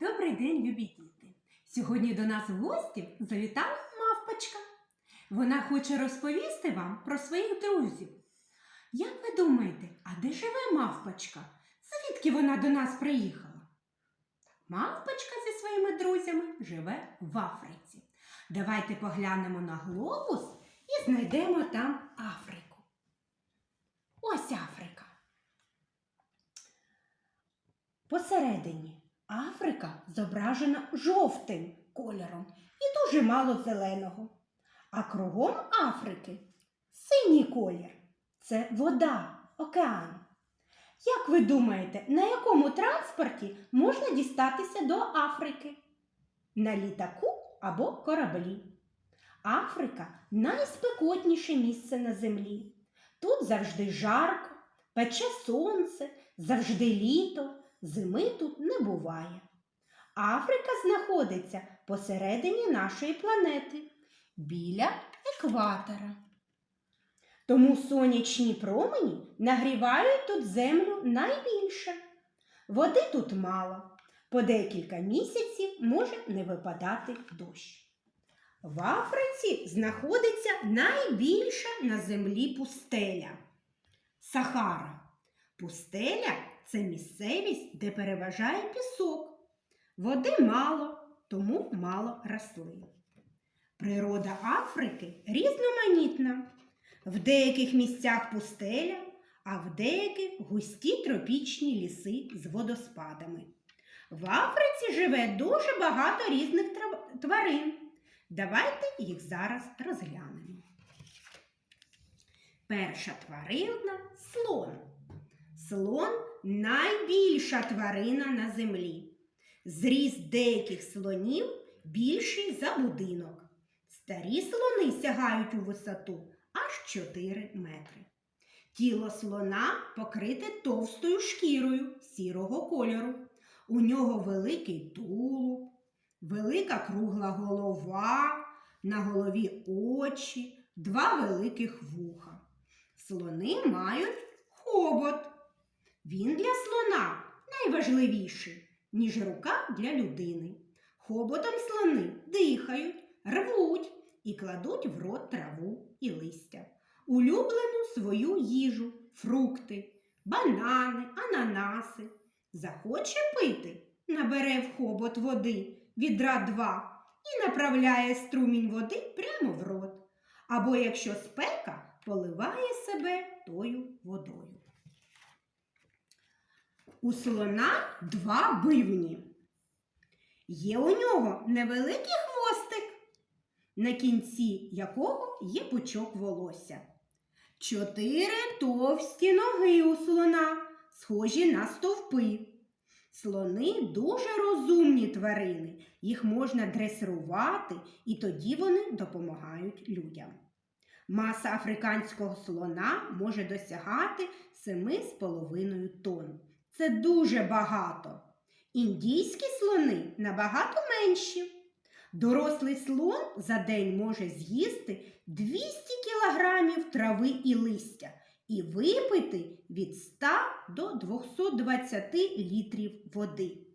Добрий день, любі діти! Сьогодні до нас в гості завітала мавпочка. Вона хоче розповісти вам про своїх друзів. Як ви думаєте, а де живе мавпочка? Звідки вона до нас приїхала? Мавпочка зі своїми друзями живе в Африці. Давайте поглянемо на глобус і знайдемо там Африку. Ось Африка. Посередині Африка зображена жовтим кольором і дуже мало зеленого. А кругом Африки синій колір це вода, океан. Як ви думаєте, на якому транспорті можна дістатися до Африки? На літаку або кораблі. Африка найспекотніше місце на землі. Тут завжди жарко, пече сонце, завжди літо, зими тут не буває. Африка знаходиться посередині нашої планети, біля екватора. Тому сонячні промені нагрівають тут землю найбільше. Води тут мало. По декілька місяців може не випадати дощ. В Африці знаходиться найбільша на землі пустеля Сахара. Пустеля це місцевість, де переважає пісок. Води мало, тому мало рослин. Природа Африки різноманітна. В деяких місцях пустеля, а в деяких густі тропічні ліси з водоспадами. В Африці живе дуже багато різних тварин. Давайте їх зараз розглянемо. Перша тварина слон. Слон найбільша тварина на землі. Зріст деяких слонів більший за будинок. Старі слони сягають у висоту аж 4 метри. Тіло слона покрите товстою шкірою сірого кольору. У нього великий тулуб, велика кругла голова, на голові очі, два великих вуха. Слони мають хобот. Він для слона найважливіший, ніж рука для людини. Хоботом слони дихають, рвуть і кладуть в рот траву і листя. Улюблену свою їжу, фрукти, банани, ананаси. Захоче пити, набере в хобот води відра два і направляє струмінь води прямо в рот. Або, якщо спека, поливає себе тою водою. У слона два бивні. Є у нього невеликий хвостик, на кінці якого є пучок волосся. Чотири товсті ноги у слона, схожі на стовпи. Слони дуже розумні тварини, їх можна дресирувати, і тоді вони допомагають людям. Маса африканського слона може досягати 7,5 тонн. Це дуже багато. Індійські слони набагато менші. Дорослий слон за день може з'їсти 200 кілограмів трави і листя і випити від 100 до 220 літрів води.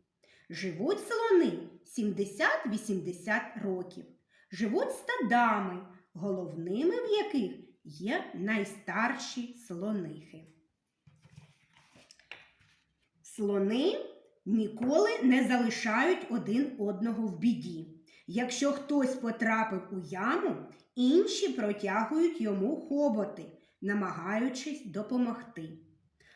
Живуть слони 70-80 років. Живуть стадами, головними в яких є найстарші слонихи. Слони ніколи не залишають один одного в біді. Якщо хтось потрапив у яму, інші протягують йому хоботи, намагаючись допомогти.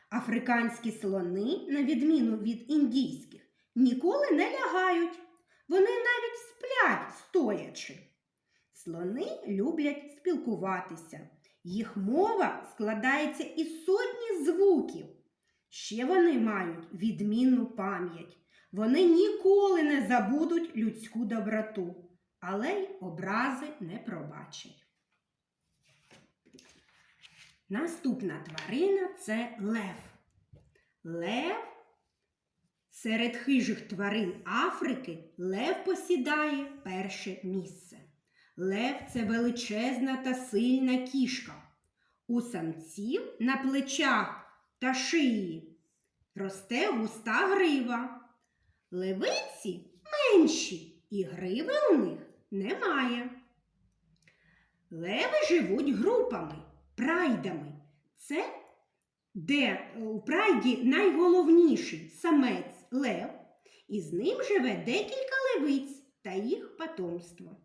Африканські слони, на відміну від індійських, ніколи не лягають. Вони навіть сплять стоячи. Слони люблять спілкуватися. Їх мова складається із сотні звуків. Ще вони мають відмінну пам'ять. Вони ніколи не забудуть людську доброту, але й образи не пробачать. Наступна тварина це лев. Лев серед хижих тварин Африки лев посідає перше місце. Лев це величезна та сильна кішка. У самців на плечах та шиї росте густа грива. Левиці менші, і гриви у них немає. Леви живуть групами, прайдами. Це де е, у прайді найголовніший самець лев, і з ним живе декілька левиць та їх потомство.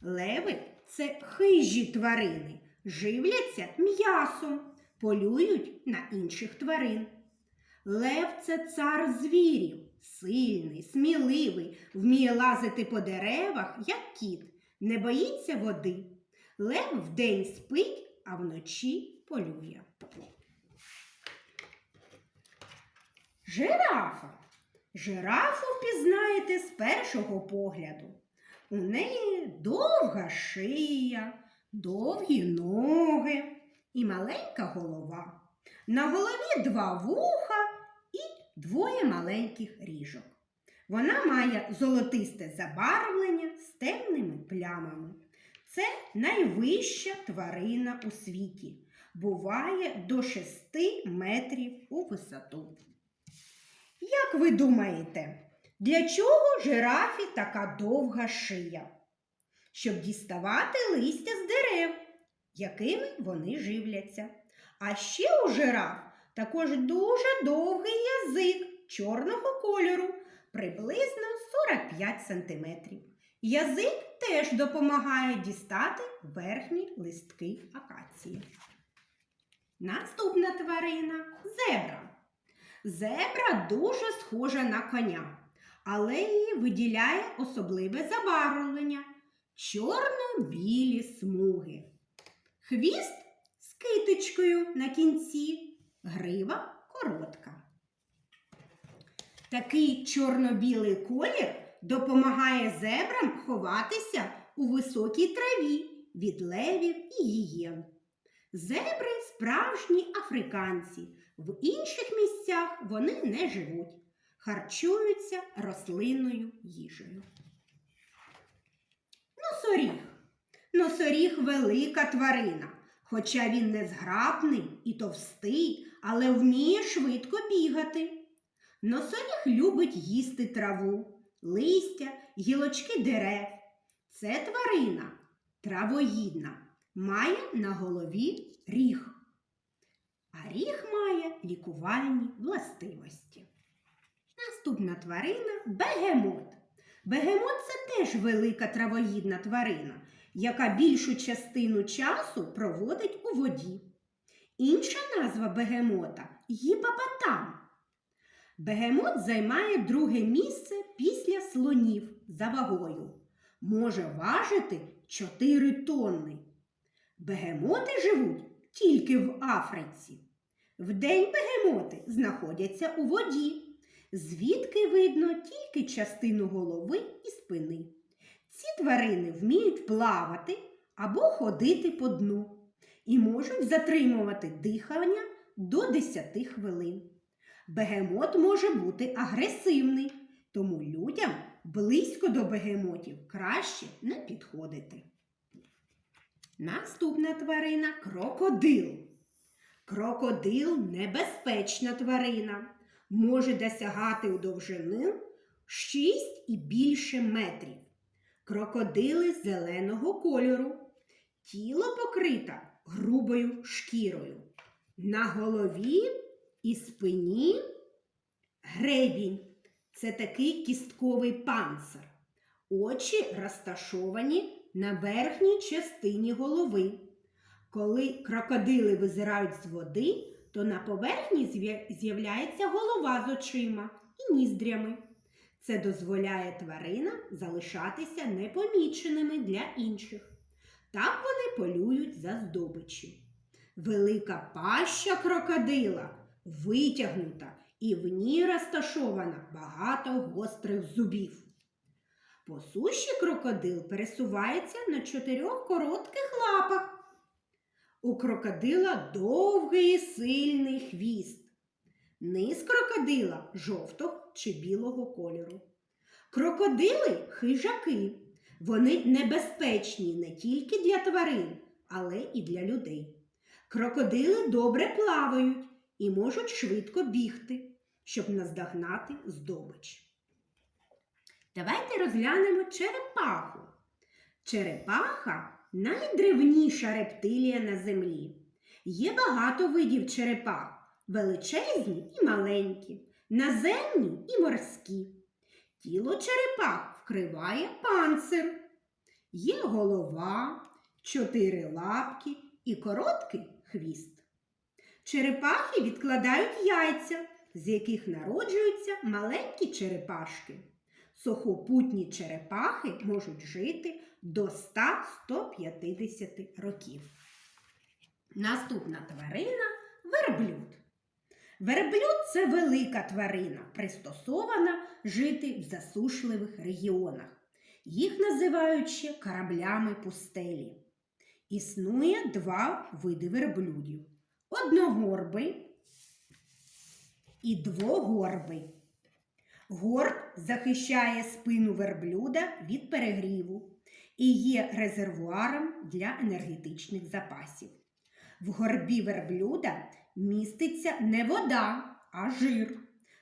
Леви це хижі тварини, живляться м'ясом, полюють на інших тварин. Лев це цар звірів, сильний, сміливий, вміє лазити по деревах, як кіт, не боїться води. Лев вдень спить, а вночі полює. Жирафа. Жирафу впізнаєте з першого погляду. У неї довга шия, довгі ноги і маленька голова. На голові два вуха і двоє маленьких ріжок. Вона має золотисте забарвлення з темними плямами. Це найвища тварина у світі. Буває до 6 метрів у висоту. Як ви думаєте, для чого жирафі така довга шия? Щоб діставати листя з дерев, якими вони живляться. А ще у жираф також дуже довгий язик чорного кольору, приблизно 45 см. Язик теж допомагає дістати верхні листки акації. Наступна тварина зебра. Зебра дуже схожа на коня, але її виділяє особливе забарвлення чорно-білі смуги. Хвіст з китичкою на кінці, грива коротка. Такий чорно-білий колір допомагає зебрам ховатися у високій траві від левів і гієн. Зебри справжні африканці. В інших місцях вони не живуть, харчуються рослинною їжею. Носоріг. Носоріг велика тварина, хоча він не зграбний і товстий, але вміє швидко бігати. Носоріг любить їсти траву, листя, гілочки дерев. Це тварина травоїдна, має на голові ріг. А ріг має лікувальні властивості. Наступна тварина бегемот. Бегемот це теж велика травоїдна тварина, яка більшу частину часу проводить у воді. Інша назва бегемота гіпопотам. Бегемот займає друге місце після слонів за вагою. Може важити 4 тонни. Бегемоти живуть тільки в Африці. Вдень бегемоти знаходяться у воді, звідки видно тільки частину голови і спини. Ці тварини вміють плавати або ходити по дну і можуть затримувати дихання до 10 хвилин. Бегемот може бути агресивний, тому людям близько до бегемотів краще не підходити. Наступна тварина крокодил. Крокодил небезпечна тварина, може досягати у довжину 6 і більше метрів. Крокодили зеленого кольору, тіло покрите грубою шкірою. На голові і спині гребінь це такий кістковий панцир. Очі розташовані на верхній частині голови. Коли крокодили визирають з води, то на поверхні з'являється голова з очима і ніздрями. Це дозволяє тваринам залишатися непоміченими для інших. Так вони полюють за здобиччю. Велика паща крокодила витягнута і в ній розташовано багато гострих зубів. По суші крокодил пересувається на чотирьох коротких лапах. У крокодила довгий і сильний хвіст. Низ крокодила жовтого чи білого кольору. Крокодили хижаки. Вони небезпечні не тільки для тварин, але і для людей. Крокодили добре плавають і можуть швидко бігти. щоб наздогнати здобич. Давайте розглянемо черепаху. Черепаха найдревніша рептилія на землі. Є багато видів черепах, величезні і маленькі, наземні і морські. Тіло черепах вкриває панцир. Є голова, чотири лапки і короткий хвіст. Черепахи відкладають яйця, з яких народжуються маленькі черепашки. Сухопутні черепахи можуть жити до 100-150 років. Наступна тварина верблюд. Верблюд це велика тварина, пристосована жити в засушливих регіонах. Їх називають ще кораблями пустелі. Існує два види верблюдів: одногорбий і двогорбий. Горб захищає спину верблюда від перегріву і є резервуаром для енергетичних запасів. В горбі верблюда міститься не вода, а жир.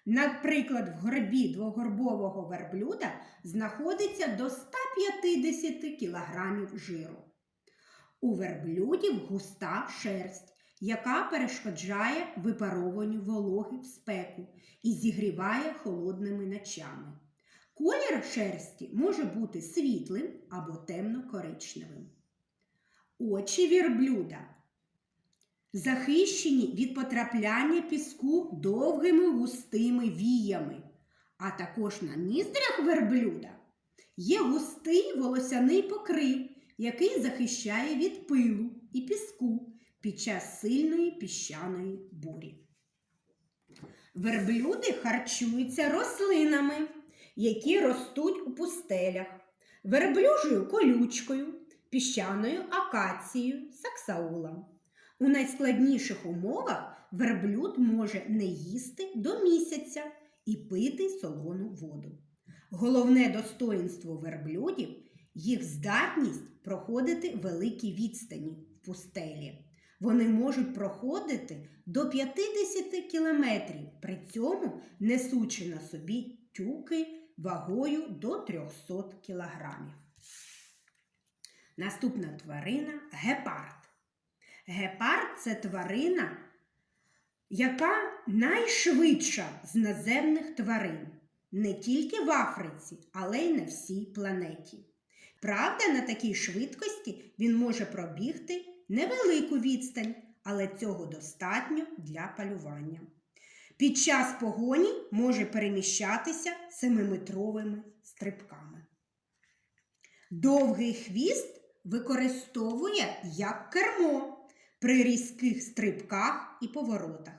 Наприклад, в горбі двогорбового верблюда знаходиться до 150 кг жиру. У верблюдів густа шерсть, яка перешкоджає випарованню вологи в спеку і зігріває холодними ночами. Колір шерсті може бути світлим або темно-коричневим. Очі верблюда захищені від потрапляння піску довгими густими віями, а також на ніздрях верблюда є густий волосяний покрив, який захищає від пилу і піску під час сильної піщаної бурі. Верблюди харчуються рослинами, які ростуть у пустелях, верблюжою колючкою, піщаною акацією, саксаулом. У найскладніших умовах верблюд може не їсти до місяця і пити солону воду. Головне достоїнство верблюдів їх здатність проходити великі відстані в пустелі. Вони можуть проходити до 50 кілометрів, при цьому несучи на собі тюки вагою до 300 кілограмів. Наступна тварина гепард. Гепард це тварина, яка найшвидша з наземних тварин не тільки в Африці, але й на всій планеті. Правда, на такій швидкості він може пробігти невелику відстань, але цього достатньо для полювання. Під час погоні може переміщатися семиметровими стрибками. Довгий хвіст використовує як кермо при різких стрибках і поворотах.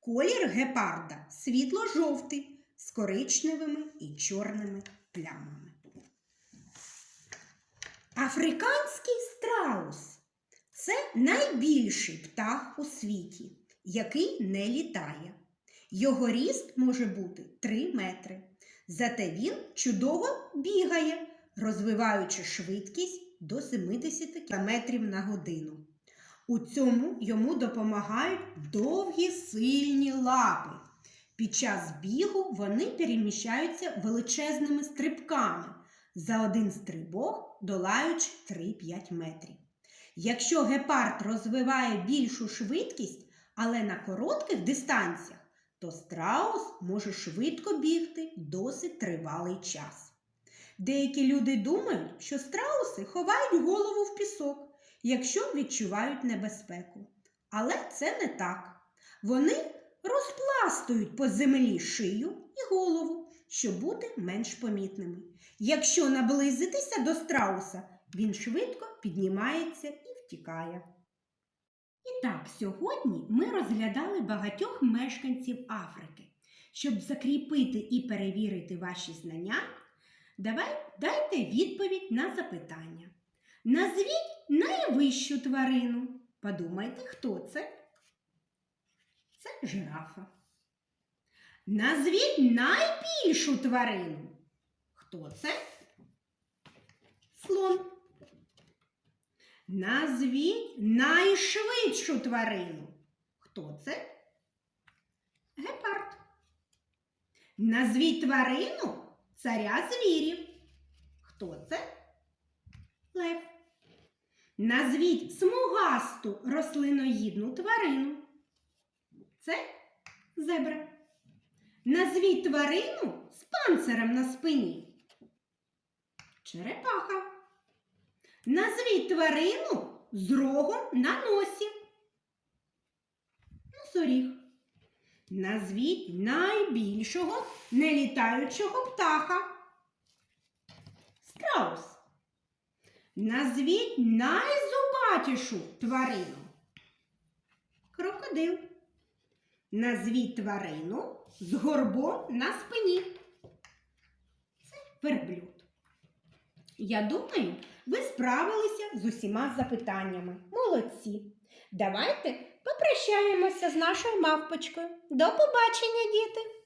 Колір гепарда світло-жовтий з коричневими і чорними плямами. Африканський страус це найбільший птах у світі, який не літає. Його ріст може бути 3 метри. Зате він чудово бігає, розвиваючи швидкість до 70 км на годину. У цьому йому допомагають довгі сильні лапи. Під час бігу вони переміщаються величезними стрибками, за один стрибок долаючи 3-5 метрів. Якщо гепард розвиває більшу швидкість, але на коротких дистанціях, то страус може швидко бігти досить тривалий час. Деякі люди думають, що страуси ховають голову в пісок якщо відчувають небезпеку. Але це не так. Вони розпластують по землі шию і голову, щоб бути менш помітними. Якщо наблизитися до страуса, він швидко піднімається і втікає. І так, сьогодні ми розглядали багатьох мешканців Африки. Щоб закріпити і перевірити ваші знання, давай, дайте відповідь на запитання. Назвіть найвищу тварину. Подумайте, хто це? Це жирафа. Назвіть найбільшу тварину. Хто це? Слон. Назвіть найшвидшу тварину. Хто це? Гепард. Назвіть тварину царя звірів. Хто це? Лев. Назвіть смугасту рослиноїдну тварину. Це зебра. Назвіть тварину з панцирем на спині. Черепаха. Назвіть тварину з рогом на носі. Носоріг. Назвіть найбільшого нелітаючого птаха. Страус. Назвіть найзубатішу тварину. Крокодил. Назвіть тварину з горбом на спині. Це верблюд. Я думаю, ви справилися з усіма запитаннями. Молодці. Давайте попрощаємося з нашою мавпочкою. До побачення, діти!